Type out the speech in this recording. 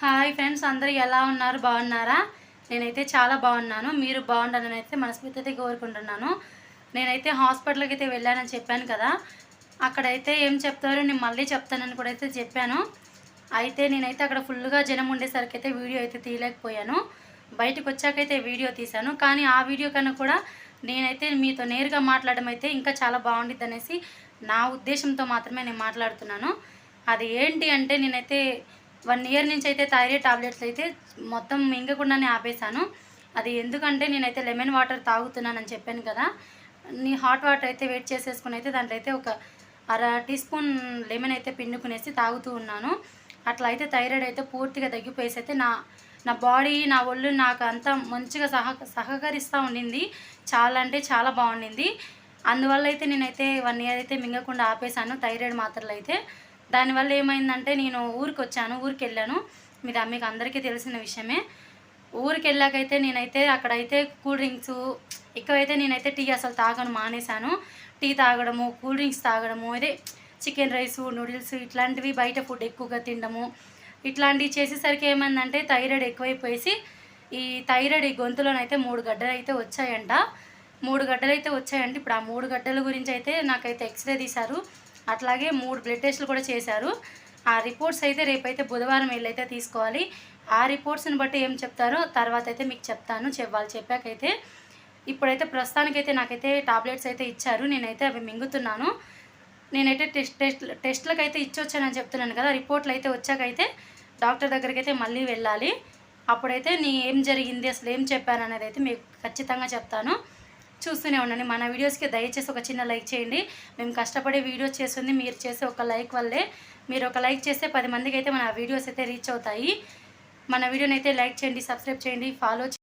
Hi friends అందరూ ఎలా ఉన్నారు? బాగున్నారా? నేనైతే చాలా బాగున్నాను. మీరు బాగుండాలని అయితే మనస్ఫూర్తి అయితే కోరుకుంటున్నాను. నేనైతే హాస్పిటల్కి అయితే వెళ్ళానని చెప్పాను కదా. అక్కడైతే ఏం చెప్తారో నేను మళ్ళీ చెప్తానని కూడా అయితే చెప్పాను. అయితే నేనైతే అక్కడ ఫుల్గా జనం ఉండేసరికి అయితే వీడియో అయితే తీయలేకపోయాను. బయటకు వచ్చాకైతే వీడియో తీశాను. కానీ ఆ వీడియో కన్నా కూడా నేనైతే మీతో నేరుగా మాట్లాడడం అయితే ఇంకా చాలా బాగుండిద్ది అనేసి నా ఉద్దేశంతో మాత్రమే నేను మాట్లాడుతున్నాను. అది ఏంటి అంటే నేనైతే వన్ ఇయర్ నుంచి అయితే థైరాయిడ్ టాబ్లెట్స్ అయితే మొత్తం మింగకుండానే ఆపేశాను. అది ఎందుకంటే నేనైతే లెమన్ వాటర్ తాగుతున్నానని చెప్పాను కదా. నీ హాట్ వాటర్ అయితే వెయిట్ చేసేసుకుని అయితే దాంట్లో అయితే ఒక అర టీ స్పూన్ లెమన్ అయితే పిండుకునేసి తాగుతూ ఉన్నాను. అట్లా అయితే థైరాయిడ్ అయితే పూర్తిగా తగ్గిపోయేసి అయితే నా నా బాడీ నా ఒళ్ళు నాకు అంతా మంచిగా సహ సహకరిస్తూ ఉండింది. చాలా అంటే చాలా బాగుండింది. అందువల్ల అయితే నేనైతే వన్ ఇయర్ అయితే మింగకుండా ఆపేశాను థైరాయిడ్ మాత్రలు అయితే. దానివల్ల ఏమైందంటే నేను ఊరికి వచ్చాను ఊరికి వెళ్ళాను మీరు మీకు అందరికీ తెలిసిన విషయమే. ఊరికి వెళ్ళాకైతే నేనైతే అక్కడైతే కూల్ డ్రింక్స్ ఎక్కువైతే నేనైతే టీ అసలు తాగను మానేశాను. టీ తాగడము కూల్ డ్రింక్స్ తాగడము అదే చికెన్ రైస్ నూడిల్స్ ఇట్లాంటివి బయట ఫుడ్ ఎక్కువగా తినడము. ఇట్లాంటివి చేసేసరికి ఏమైందంటే థైరాయిడ్ ఎక్కువైపోయేసి ఈ థైరాయిడ్ ఈ గొంతులోనైతే మూడు గడ్డలు అయితే వచ్చాయంట. మూడు గడ్డలు అయితే వచ్చాయండి ఇప్పుడు ఆ మూడు గడ్డల గురించి అయితే నాకైతే ఎక్స్రే తీశారు. అట్లాగే మూడు బ్లడ్ టెస్ట్లు కూడా చేశారు. ఆ రిపోర్ట్స్ అయితే రేపైతే బుధవారం వెళ్ళైతే తీసుకోవాలి. ఆ రిపోర్ట్స్ని బట్టి ఏం చెప్తారో తర్వాత అయితే మీకు చెప్తాను చెప్పాలి వాళ్ళు చెప్పాకైతే. ఇప్పుడైతే ప్రస్తుతానికైతే నాకైతే టాబ్లెట్స్ అయితే ఇచ్చారు. నేనైతే అవి మింగుతున్నాను. నేనైతే టెస్ట్ టెస్ట్ టెస్ట్లకు అయితే ఇచ్చొచ్చానని చెప్తున్నాను కదా రిపోర్ట్లు అయితే వచ్చాకైతే డాక్టర్ దగ్గరికి అయితే మళ్ళీ వెళ్ళాలి. అప్పుడైతే నీ ఏం జరిగింది అసలు ఏం చెప్పాను అనేది అయితే మీకు ఖచ్చితంగా చెప్తాను. చూస్తూనే ఉండండి. మన వీడియోస్కి దయచేసి ఒక చిన్న లైక్ చేయండి. మేము కష్టపడి వీడియోస్ చేస్తుంది. మీరు చేసే ఒక లైక్ వల్లే మీరు ఒక లైక్ చేస్తే పది మందికి అయితే మన వీడియోస్ అయితే రీచ్ అవుతాయి. మన వీడియోని అయితే లైక్ చేయండి సబ్స్క్రైబ్ చేయండి ఫాలో